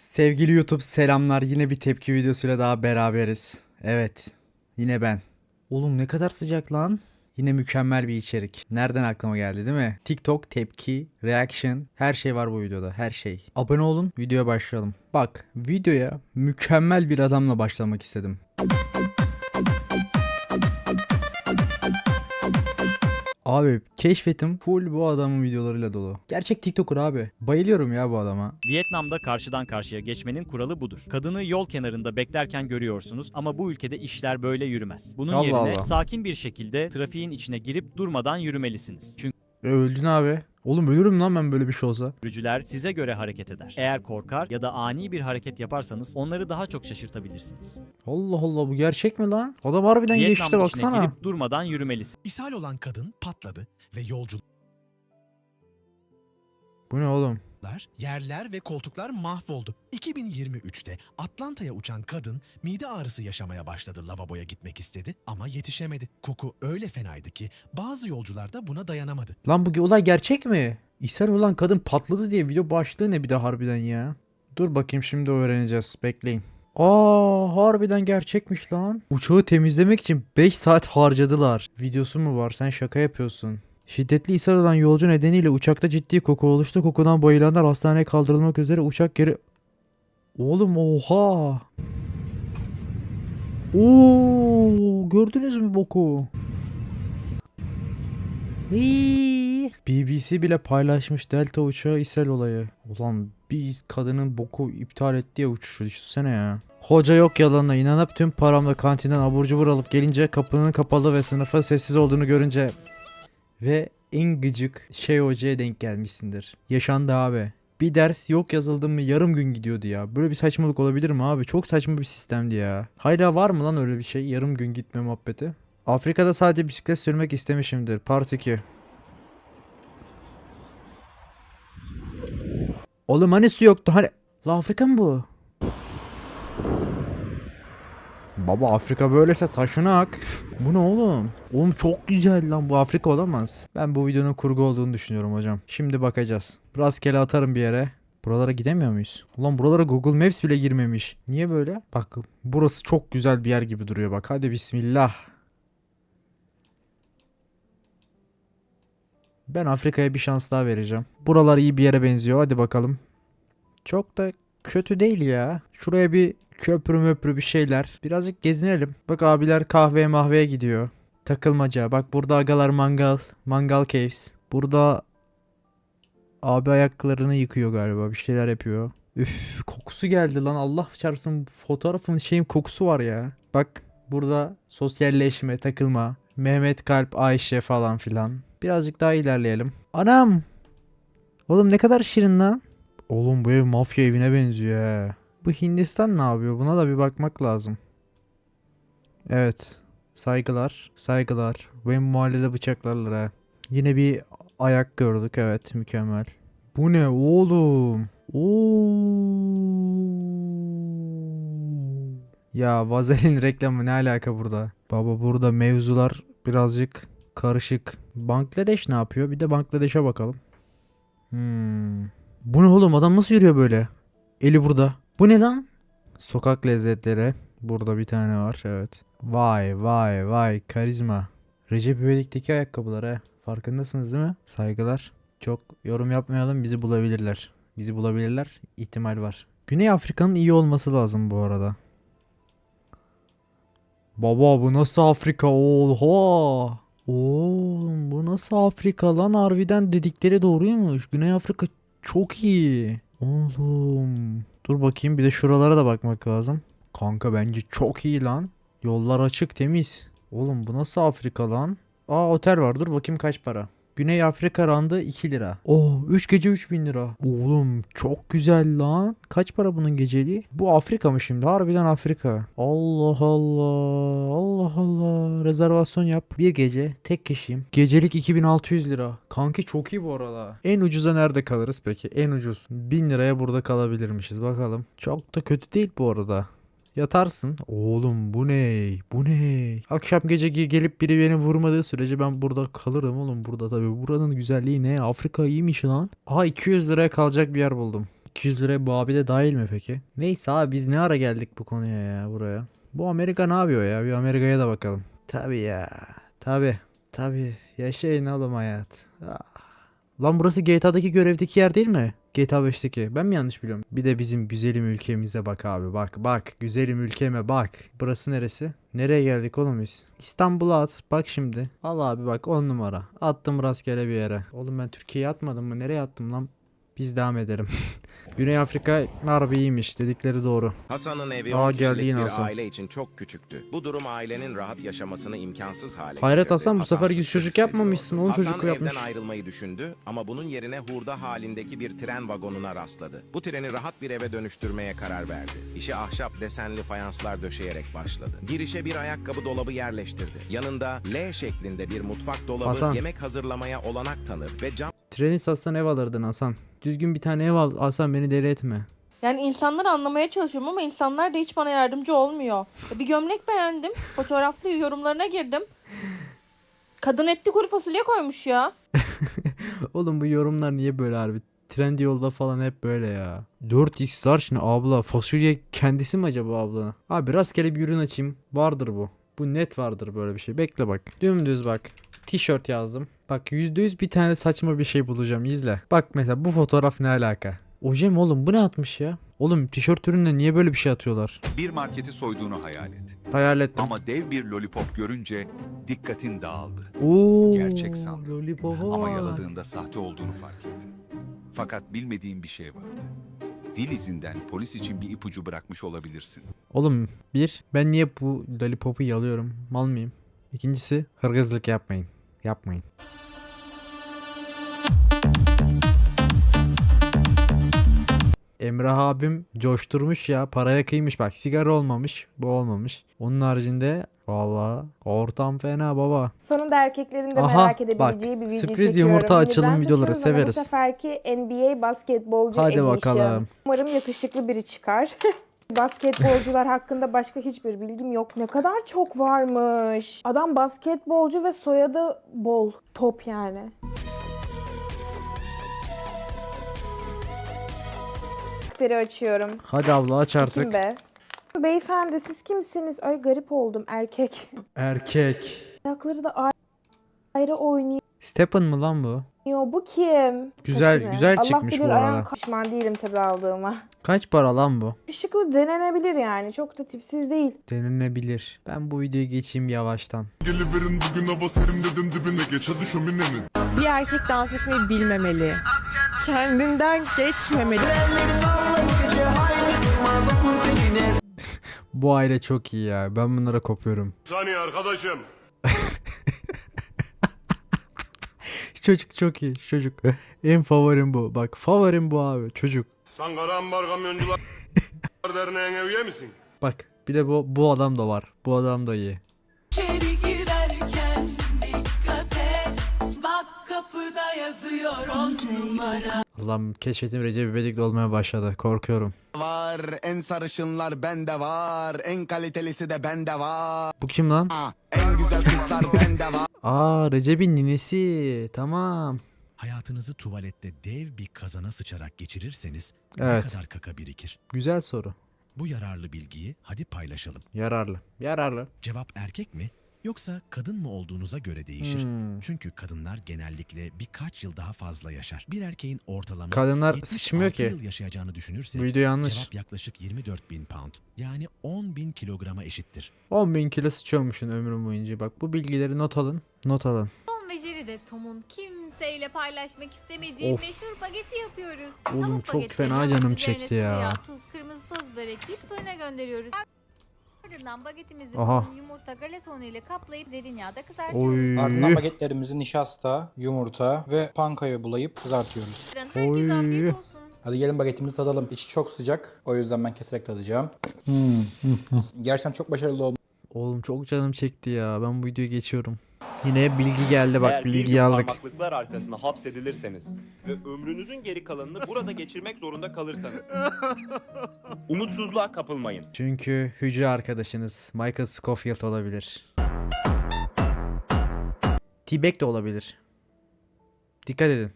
Sevgili YouTube selamlar. Yine bir tepki videosuyla daha beraberiz. Evet. Yine ben. Oğlum ne kadar sıcak lan. Yine mükemmel bir içerik. Nereden aklıma geldi değil mi? TikTok, tepki, reaction her şey var bu videoda. Her şey. Abone olun. Videoya başlayalım. Bak videoya mükemmel bir adamla başlamak istedim. Abi keşfetim full bu adamın videolarıyla dolu. Gerçek TikToker abi. Bayılıyorum ya bu adama. Vietnam'da karşıdan karşıya geçmenin kuralı budur. Kadını yol kenarında beklerken görüyorsunuz ama bu ülkede işler böyle yürümez. Bunun Allah yerine Allah. sakin bir şekilde trafiğin içine girip durmadan yürümelisiniz. Çünkü E, öldün abi. Oğlum ölürüm lan ben böyle bir şey olsa. sürücüler size göre hareket eder. Eğer korkar ya da ani bir hareket yaparsanız onları daha çok şaşırtabilirsiniz. Allah Allah bu gerçek mi lan? Adam harbiden geçti baksana. girip durmadan yürümelisiniz. İshal olan kadın patladı ve yolcular, Bu ne oğlum? Yerler ve koltuklar mahvoldu. 2023'te Atlanta'ya uçan kadın mide ağrısı yaşamaya başladı. Lavaboya gitmek istedi ama yetişemedi. Koku öyle fenaydı ki bazı yolcular da buna dayanamadı. Lan bu olay gerçek mi? İshal olan kadın patladı diye video başlığı ne bir de harbiden ya. Dur bakayım şimdi öğreneceğiz. Bekleyin. Aa harbiden gerçekmiş lan. Uçağı temizlemek için 5 saat harcadılar. Videosu mu var? Sen şaka yapıyorsun. Şiddetli ishal olan yolcu nedeniyle uçakta ciddi koku oluştu. Kokudan bayılanlar hastaneye kaldırılmak üzere uçak geri... Oğlum oha. Oo, gördünüz mü boku? Hii. BBC bile paylaşmış Delta uçağı ishal olayı. Ulan bir kadının boku iptal etti ya uçuşu düşünsene ya. Hoca yok yalanına inanıp tüm paramla kantinden abur cubur alıp gelince kapının kapalı ve sınıfa sessiz olduğunu görünce ve en gıcık şey hocaya denk gelmişsindir. Yaşandı abi. Bir ders yok yazıldı mı yarım gün gidiyordu ya. Böyle bir saçmalık olabilir mi abi? Çok saçma bir sistemdi ya. Hala var mı lan öyle bir şey? Yarım gün gitme muhabbeti. Afrika'da sadece bisiklet sürmek istemişimdir. Part 2. Oğlum hani su yoktu hani... La Afrika mı bu? Baba Afrika böylese taşınak. Bu ne oğlum? Oğlum çok güzel lan bu Afrika olamaz. Ben bu videonun kurgu olduğunu düşünüyorum hocam. Şimdi bakacağız. Rastgele atarım bir yere. Buralara gidemiyor muyuz? Ulan buralara Google Maps bile girmemiş. Niye böyle? Bak burası çok güzel bir yer gibi duruyor bak. Hadi bismillah. Ben Afrika'ya bir şans daha vereceğim. Buralar iyi bir yere benziyor. Hadi bakalım. Çok da kötü değil ya. Şuraya bir köprü möprü bir şeyler. Birazcık gezinelim. Bak abiler kahveye mahveye gidiyor. Takılmaca. Bak burada agalar mangal. Mangal caves. Burada abi ayaklarını yıkıyor galiba. Bir şeyler yapıyor. Üf kokusu geldi lan. Allah çarpsın fotoğrafın şeyin kokusu var ya. Bak burada sosyalleşme, takılma. Mehmet Kalp, Ayşe falan filan. Birazcık daha ilerleyelim. Anam! Oğlum ne kadar şirin lan. Oğlum bu ev mafya evine benziyor he. Bu Hindistan ne yapıyor? Buna da bir bakmak lazım. Evet. Saygılar. Saygılar. Benim mahallede bıçaklarlar ha. Yine bir ayak gördük. Evet mükemmel. Bu ne oğlum? Oo. Ya vazelin reklamı ne alaka burada? Baba burada mevzular birazcık karışık. Bangladeş ne yapıyor? Bir de Bangladeş'e bakalım. Hmm. Bu ne oğlum? Adam nasıl yürüyor böyle? Eli burada. Bu ne lan? Sokak lezzetleri. Burada bir tane var evet. Vay vay vay karizma. Recep İvedik'teki ayakkabılar he. Farkındasınız değil mi? Saygılar. Çok yorum yapmayalım bizi bulabilirler. Bizi bulabilirler. ihtimal var. Güney Afrika'nın iyi olması lazım bu arada. Baba bu nasıl Afrika? Oha! Oğlum bu nasıl Afrika lan harbiden dedikleri doğruymuş. Güney Afrika çok iyi. Oğlum. Dur bakayım bir de şuralara da bakmak lazım. Kanka bence çok iyi lan. Yollar açık temiz. Oğlum bu nasıl Afrika lan? Aa otel var dur bakayım kaç para. Güney Afrika randı 2 lira. Oh 3 gece 3000 lira. Oğlum çok güzel lan. Kaç para bunun geceliği? Bu Afrika mı şimdi? Harbiden Afrika. Allah Allah. Allah Allah. Rezervasyon yap. Bir gece tek kişiyim. Gecelik 2600 lira. Kanki çok iyi bu arada. En ucuza nerede kalırız peki? En ucuz. 1000 liraya burada kalabilirmişiz. Bakalım. Çok da kötü değil bu arada. Yatarsın. Oğlum bu ne? Bu ne? Akşam gece ge- gelip biri beni vurmadığı sürece ben burada kalırım oğlum. Burada tabii. Buranın güzelliği ne? Afrika iyiymiş lan. Aha 200 liraya kalacak bir yer buldum. 200 liraya bu abi de dahil mi peki? Neyse abi biz ne ara geldik bu konuya ya buraya. Bu Amerika ne yapıyor ya? Bir Amerika'ya da bakalım. Tabi ya. Tabi. Tabi. Yaşayın oğlum hayat. Ah. Lan burası GTA'daki görevdeki yer değil mi? GTA 5'teki. Ben mi yanlış biliyorum? Bir de bizim güzelim ülkemize bak abi. Bak bak. Güzelim ülkeme bak. Burası neresi? Nereye geldik oğlum biz? İstanbul'a at. Bak şimdi. Al abi bak 10 numara. Attım rastgele bir yere. Oğlum ben Türkiye'ye atmadım mı? Nereye attım lan? Biz devam edelim. Güney Afrika harbi iyiymiş. Dedikleri doğru. Hasan'ın evi Aa, 10 geldi kişilik yine bir Hasan. aile için çok küçüktü. Bu durum ailenin rahat yaşamasını imkansız hale Hayret getirdi. Hasan, bu sefer suçlu çocuk hissediyordu. yapmamışsın, on Hasan çocuk yapmış. evden ayrılmayı düşündü ama bunun yerine hurda halindeki bir tren vagonuna rastladı. Bu treni rahat bir eve dönüştürmeye karar verdi. İşe ahşap desenli fayanslar döşeyerek başladı. Girişe bir ayakkabı dolabı yerleştirdi. Yanında L şeklinde bir mutfak dolabı Hasan. yemek hazırlamaya olanak tanır ve cam Tren istasyonuna ev alırdın Hasan. Düzgün bir tane ev al. Hasan beni deli etme. Yani insanları anlamaya çalışıyorum ama insanlar da hiç bana yardımcı olmuyor. Bir gömlek beğendim. Fotoğraflı yorumlarına girdim. Kadın etli kuru fasulye koymuş ya. Oğlum bu yorumlar niye böyle harbi? Trendyol'da falan hep böyle ya. 4x large ne abla? Fasulye kendisi mi acaba abla? Abi rastgele bir ürün açayım. Vardır bu. Bu net vardır böyle bir şey. Bekle bak. Dümdüz bak. Tişört yazdım. Bak %100 bir tane saçma bir şey bulacağım. İzle. Bak mesela bu fotoğraf ne alaka? Oje mi oğlum? Bu ne atmış ya? Oğlum tişört ürününe niye böyle bir şey atıyorlar? Bir marketi soyduğunu hayal et. Hayal ettim. Ama dev bir lollipop görünce dikkatin dağıldı. Oo, Gerçek sandım. lollipop'a Ama bak. yaladığında sahte olduğunu fark ettin. Fakat bilmediğin bir şey vardı. Dil izinden polis için bir ipucu bırakmış olabilirsin. Oğlum bir ben niye bu lollipopu yalıyorum? Mal mıyım? İkincisi hırgızlık yapmayın. Yapmayın. Emrah abim coşturmuş ya. Paraya kıymış bak. Sigara olmamış. Bu olmamış. Onun haricinde valla ortam fena baba. Sonunda erkeklerin de Aha, merak edebileceği bak, bir video sürpriz çekiyorum. yumurta açılım videoları severiz. Bu seferki NBA basketbolcu Hadi bakalım. Umarım yakışıklı biri çıkar. Basketbolcular hakkında başka hiçbir bilgim yok. Ne kadar çok varmış. Adam basketbolcu ve soyadı bol. Top yani. Karakteri açıyorum. Hadi abla aç Kim artık. be? Beyefendi siz kimsiniz? Ay garip oldum. Erkek. Erkek. Ayakları da ayrı- oynuyor. Stephen mı lan bu? Bu kim? Güzel- Kaçını? güzel Allah çıkmış bilir, bu arada. Pişman değilim tabii aldığıma. Kaç para lan bu? Işıklı denenebilir yani. Çok da tipsiz değil. Denilebilir. Ben bu videoyu geçeyim yavaştan. Geliverin bugün hava serin dedim dibine geç hadi şöminenin. Bir erkek dans etmeyi bilmemeli. Kendinden geçmemeli. Bu aile çok iyi ya. Ben bunlara kopuyorum. Saniye arkadaşım. Çocuk çok iyi. Çocuk. En favorim bu. Bak favorim bu abi. Çocuk. Sen Kamyoncular Derneği'ne üye misin? Bak bir de bu bu adam da var. Bu adam da iyi. İçeri girerken dikkat et Bak kapıda yazıyor on numara Allah'ım keşfetim Recep İvedik'le olmaya başladı. Korkuyorum. var. En sarışınlar bende var. En kalitelisi de bende var. Bu kim lan? Ha, En güzel kızlar bende var. Aa Recep'in ninesi. Tamam. Hayatınızı tuvalette dev bir kazana sıçarak geçirirseniz Evet. ne kadar kaka birikir? Güzel soru. Bu yararlı bilgiyi hadi paylaşalım. Yararlı. Yararlı. Cevap erkek mi yoksa kadın mı olduğunuza göre değişir. Hmm. Çünkü kadınlar genellikle birkaç yıl daha fazla yaşar. Bir erkeğin ortalama Kadınlar 76 sıçmıyor ki. yıl yaşayacağını düşünürsek Bu video yanlış. cevap yaklaşık 24 bin pound yani 10 bin kilograma eşittir. 10 bin kilo sıçıyormuşsun ömrüm boyunca. Bak bu bilgileri not alın. Not alın. Tom ve Jerry'de Tom'un kimseyle paylaşmak istemediği Of. meşhur bageti yapıyoruz. Oğlum Tavuk çok fena canım üzerine çekti ya. tuz, kırmızı toz biber ekleyip fırına gönderiyoruz. Ardından bagetimizi Aha. yumurta, galeta unu ile kaplayıp derin yağda kızartıyoruz. Oy. Ardından bagetlerimizi nişasta, yumurta ve pankaya bulayıp kızartıyoruz. Herkese Oy. afiyet olsun. Hadi gelin bagetimizi tadalım. İçi çok sıcak. O yüzden ben keserek tadacağım. Hmm. Gerçekten çok başarılı olmuş. Oğlum çok canım çekti ya. Ben bu videoyu geçiyorum. Yine bilgi geldi bak Eğer bilgiyi aldık. parmaklıklar arkasına hapsedilirseniz ve ömrünüzün geri kalanını burada geçirmek zorunda kalırsanız. Umutsuzluğa kapılmayın. Çünkü hücre arkadaşınız Michael Scofield olabilir. T-Bag de olabilir. Dikkat edin.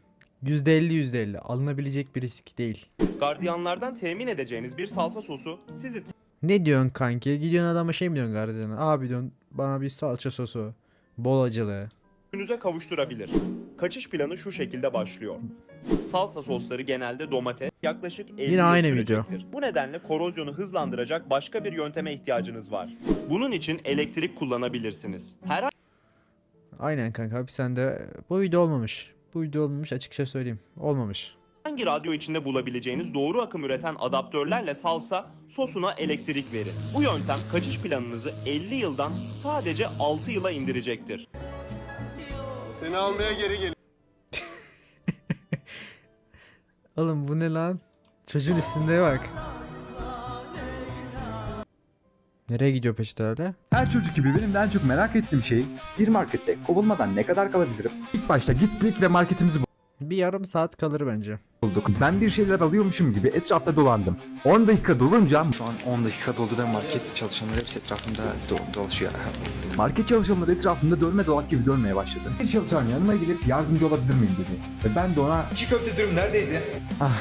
%50 %50 alınabilecek bir risk değil. Gardiyanlardan temin edeceğiniz bir salsa sosu sizi Ne diyorsun kanki? Gidiyorsun adama şey mi diyorsun gardiyana? Abi diyorsun bana bir salça sosu. Bol acılı. önünüze kavuşturabilir. Kaçış planı şu şekilde başlıyor. Salsa sosları genelde domates yaklaşık 50 Yine yıl aynı sürecektir. Bu nedenle korozyonu hızlandıracak başka bir yönteme ihtiyacınız var. Bunun için elektrik kullanabilirsiniz. Herhangi Aynen kanka abi sen de bu video olmamış. Bu video olmamış açıkça söyleyeyim. Olmamış. Hangi radyo içinde bulabileceğiniz doğru akım üreten adaptörlerle salsa sosuna elektrik verin. Bu yöntem kaçış planınızı 50 yıldan sadece 6 yıla indirecektir. Seni almaya geri gel. Oğlum bu ne lan? Çocuğun üstünde bak. Nereye gidiyor peşte öyle? Her çocuk gibi benim de en çok merak ettiğim şey bir markette kovulmadan ne kadar kalabilirim? İlk başta gittik ve marketimizi Bir yarım saat kalır bence. Bulduk. Ben bir şeyler alıyormuşum gibi etrafta dolandım. 10 dakika dolunca Şu an 10 dakika doldu da market çalışanları hepsi etrafında do- dolaşıyor. market çalışanları etrafında dönme dolap gibi dönmeye başladı. Bir çalışan yanıma gelip yardımcı olabilir miyim dedi. Ve ben de ona Çiğ köfte dürüm neredeydi? ah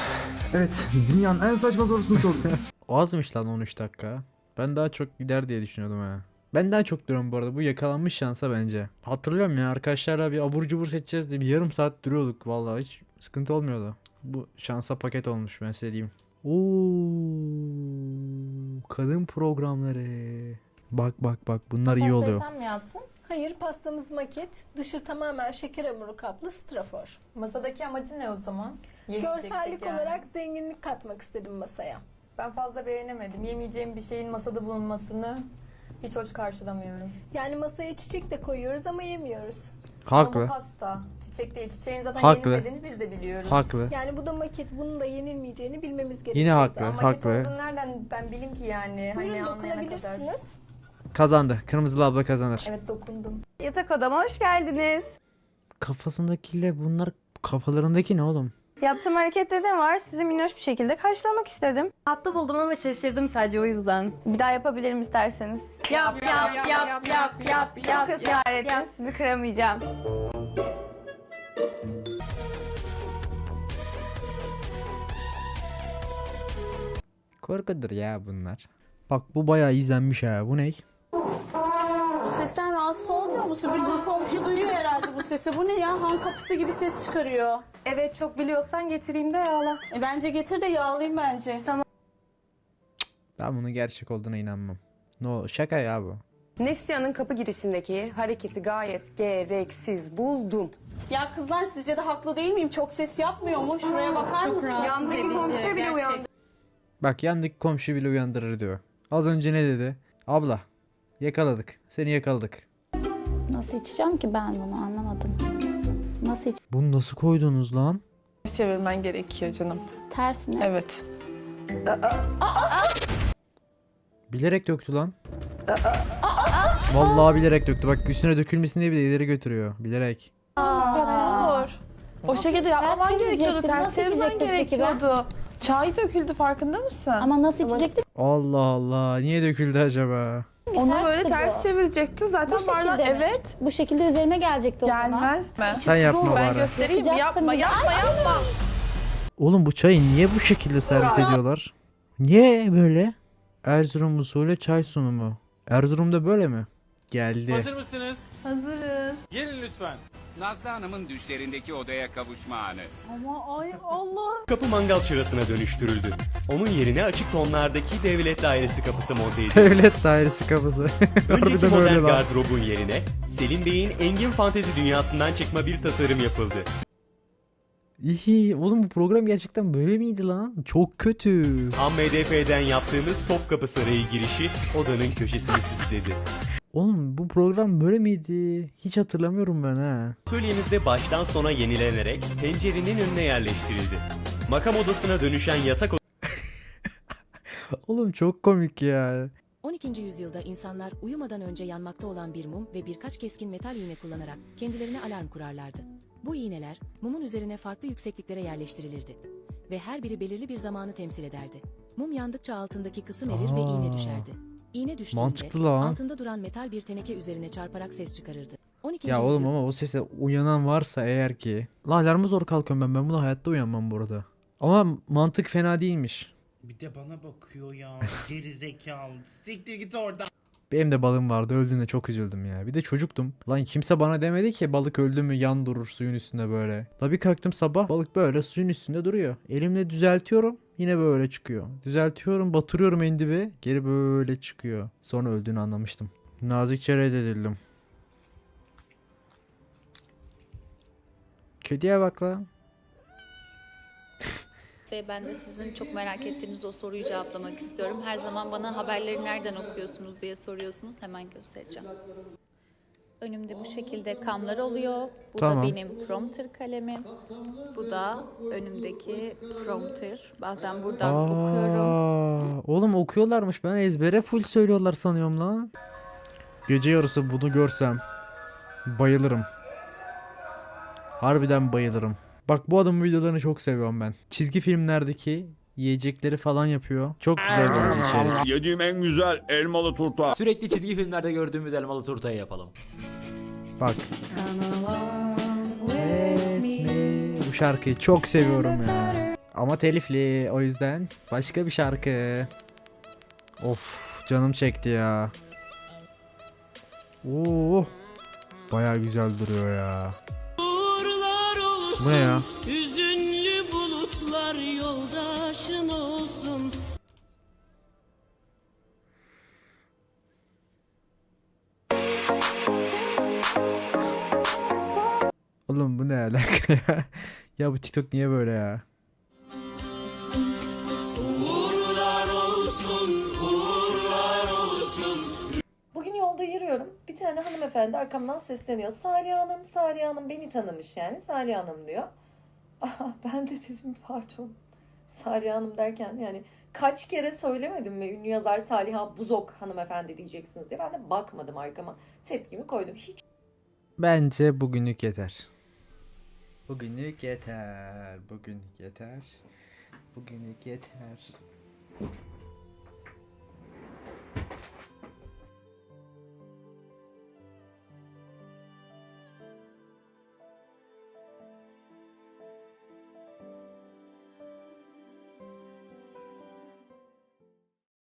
evet dünyanın en saçma sorusunu sordum. Azmış lan 13 dakika. Ben daha çok gider diye düşünüyordum ha. Ben daha çok duruyorum bu arada. Bu yakalanmış şansa bence. Hatırlıyorum ya arkadaşlarla bir abur cubur seçeceğiz diye bir yarım saat duruyorduk. Vallahi hiç sıkıntı olmuyordu. Bu şansa paket olmuş ben size diyeyim. Oo, kadın programları. Bak bak bak bunlar iyi oluyor. Sen mi yaptın? Hayır pastamız maket. Dışı tamamen şeker hamuru kaplı strafor. Masadaki amacın ne o zaman? Görsellik olarak zenginlik katmak istedim masaya. Ben fazla beğenemedim. Yemeyeceğim bir şeyin masada bulunmasını hiç hoş karşılamıyorum. Yani masaya çiçek de koyuyoruz ama yemiyoruz. Ama Haklı. bu pasta. Çiçek değil. Çiçeğin zaten Haklı. yenilmediğini biz de biliyoruz. Haklı. Yani bu da maket. Bunun da yenilmeyeceğini bilmemiz gerekiyor. Yine haklı. Ama maket Haklı. olduğunu nereden ben bileyim ki yani. hani Buyurun anlayana kadar. dokunabilirsiniz. Kazandı. Kırmızılı abla kazanır. Evet dokundum. Yatak odama hoş geldiniz. Kafasındakiyle bunlar kafalarındaki ne oğlum? Yaptığım harekette ne var? Sizi minnoş bir şekilde karşılamak istedim. Tatlı buldum ama şaşırdım sadece o yüzden. Bir daha yapabilirim isterseniz. Yap yap yap yap yap yap. Çok ısrar ettiniz. Sizi kıramayacağım. Korkudur ya bunlar. Bak bu bayağı izlenmiş ha. Bu ne? Bu sesten rahatsız olmuyor musun? Bütün komşu duyuyor herhalde bu sesi. Bu ne ya? Han kapısı gibi ses çıkarıyor. Evet çok biliyorsan getireyim de yağla. E, bence getir de yağlayayım bence. Tamam. Ben bunun gerçek olduğuna inanmam. No şaka ya bu. Neslihan'ın kapı girişindeki hareketi gayet gereksiz buldum. Ya kızlar sizce de haklı değil miyim? Çok ses yapmıyor mu? Şuraya bakar mısın? Yandaki komşuya bile uyandı. Bak yandaki komşu bile uyandırır diyor. Az önce ne dedi? Abla yakaladık. Seni yakaladık. Nasıl içeceğim ki ben bunu anlamadım. Nasıl iç? Bunu nasıl koydunuz lan? Çevirmen gerekiyor canım. Tersine. Evet. Bilerek döktü lan. Vallahi bilerek döktü. Bak üstüne dökülmesin diye bir de ileri götürüyor. Bilerek. olur. O şekilde yapmaman gerekiyordu, ters çevirmen gerekiyordu. Çay döküldü farkında mısın? Ama nasıl içecektim? Allah Allah. Niye döküldü acaba? Onu böyle ters çevirecektin zaten Bu şekilde mi? Bu şekilde üzerime gelecekti o zaman. mi? Sen yapma bari. göstereyim yapma yapma yapma. Oğlum bu çayı niye bu şekilde servis ediyorlar? Niye böyle? Erzurum usulü çay sunumu. Erzurum'da böyle mi? Geldi. mısınız? Hazırız. Gelin lütfen. Nazlı Hanım'ın düşlerindeki odaya kavuşma anı. Ama ay Allah. Kapı mangal çırasına dönüştürüldü. Onun yerine açık tonlardaki devlet dairesi kapısı monte edildi. Devlet dairesi kapısı. Önceki Harbiden öyle modern lan. gardırobun yerine Selim Bey'in engin fantezi dünyasından çıkma bir tasarım yapıldı. İyi. Oğlum bu program gerçekten böyle miydi lan? Çok kötü. AMDF'den yaptığımız Topkapı Sarayı girişi odanın köşesini süsledi. Oğlum bu program böyle miydi? Hiç hatırlamıyorum ben ha. Atölyemizde baştan sona yenilenerek pencerenin önüne yerleştirildi. Makam odasına dönüşen yatak Oğlum çok komik ya. 12. yüzyılda insanlar uyumadan önce yanmakta olan bir mum ve birkaç keskin metal iğne kullanarak kendilerine alarm kurarlardı. Bu iğneler mumun üzerine farklı yüksekliklere yerleştirilirdi ve her biri belirli bir zamanı temsil ederdi. Mum yandıkça altındaki kısım erir ve iğne düşerdi. İğne düştüğünde Mantıklı lan. altında duran metal bir teneke üzerine çarparak ses çıkarırdı. 12. Ya oğlum ama o sese uyanan varsa eğer ki. La alarmı zor kalkıyorum ben. Ben buna hayatta uyanmam bu arada. Ama mantık fena değilmiş. Bir de bana bakıyor ya. Geri zekalı. Siktir git oradan. Benim de balım vardı öldüğünde çok üzüldüm ya. Bir de çocuktum. Lan kimse bana demedi ki balık öldü mü yan durur suyun üstünde böyle. Tabii kalktım sabah balık böyle suyun üstünde duruyor. Elimle düzeltiyorum yine böyle çıkıyor. Düzeltiyorum batırıyorum en dibe geri böyle çıkıyor. Sonra öldüğünü anlamıştım. Nazikçe reddedildim. Kediye bak lan. Ve ben de sizin çok merak ettiğiniz o soruyu cevaplamak istiyorum. Her zaman bana haberleri nereden okuyorsunuz diye soruyorsunuz. Hemen göstereceğim. Önümde bu şekilde kamlar oluyor. Bu Tamam. da benim prompter kalemim. Bu da önümdeki prompter. Bazen buradan okuyorum. Aa, oğlum okuyorlarmış. Ben ezbere full söylüyorlar sanıyorum lan. Gece yarısı bunu görsem bayılırım. Harbiden bayılırım. Bak bu adamın videolarını çok seviyorum ben. Çizgi filmlerdeki yiyecekleri falan yapıyor. Çok güzel bence içerik. Yediğim en güzel elmalı turta. Sürekli çizgi filmlerde gördüğümüz elmalı turtayı yapalım. Bak. Bu şarkıyı çok seviyorum ya. Ama telifli o yüzden başka bir şarkı. Of canım çekti ya. Oo. Baya güzel duruyor ya. Bu ne ya? Hüzünlü bulutlar yoldaşın olsun. Oğlum bu ne alaka ya? Ya bu TikTok niye böyle ya? Uğurlar olsun, uğurlar olsun. Bugün yolda yürüyorum. Bir tane hanımefendi arkamdan sesleniyor. Salih Hanım, Salih Hanım beni tanımış yani. Salih Hanım diyor. Aha, ben de dedim pardon. Salih Hanım derken yani kaç kere söylemedim mi ünlü yazar Saliha Buzok hanımefendi diyeceksiniz diye. Ben de bakmadım arkama. Tepkimi koydum. Hiç Bence bugünlük yeter. Bugünlük yeter. Bugünlük yeter. Bugünlük yeter.